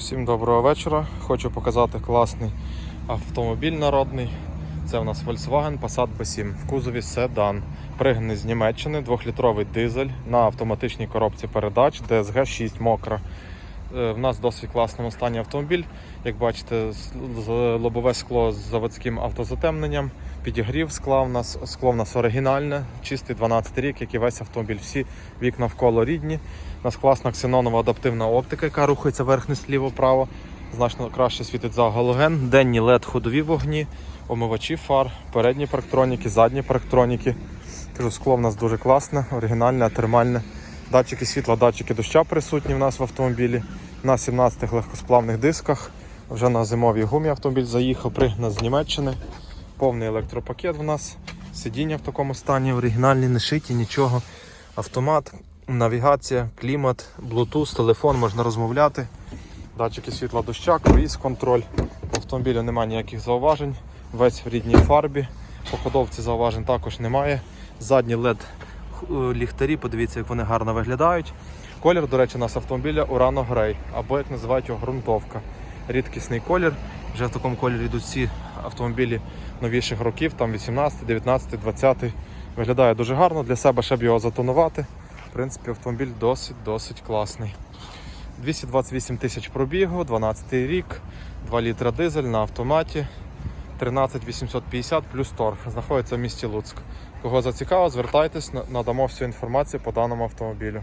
Всім доброго вечора. Хочу показати класний автомобіль народний. Це у нас Volkswagen Passat B7 в кузові седан. Пригнаний з Німеччини, 2-літровий дизель на автоматичній коробці передач DSG 6 мокра. Е, В нас в досить класному стані автомобіль. Як бачите, лобове скло з заводським автозатемненням, підігрів скла. У нас скло в нас оригінальне, чистий 12 рік, як і весь автомобіль. Всі вікна вколо рідні. У нас класна ксенонова адаптивна оптика, яка рухається верхне сліво-право. Значно краще світить за галоген, денні LED ходові вогні, омивачі фар, передні парктроніки, задні парктроніки. Кажу, скло в нас дуже класне, оригінальне, термальне. Датчики світла, датчики доща присутні в нас в автомобілі. На 17 легкосплавних дисках. Вже на зимовій гумі автомобіль заїхав, пригнав з Німеччини. Повний електропакет в нас. Сидіння в такому стані, оригінальні, не шиті, нічого. Автомат, навігація, клімат, Bluetooth, телефон, можна розмовляти. Датчики світла доща, круїз контроль. В автомобілі немає ніяких зауважень. Весь в рідній фарбі. По ходовці зауважень також немає. Задні LED ліхтарі, подивіться, як вони гарно виглядають. Колір, до речі, у нас автомобіля Урано Грей, або як називають його ґрунтовка. Рідкісний колір. Вже в такому кольорі йдуть всі автомобілі новіших років, там 18, 19, 20. Виглядає дуже гарно. Для себе ще б його затонувати. В принципі, автомобіль досить-досить класний. 228 тисяч пробігу, 12 рік, 2 літра дизель на автоматі. 13 850 плюс торг. Знаходиться в місті Луцьк. Кого зацікавило, звертайтесь, надамо всю інформацію по даному автомобілю.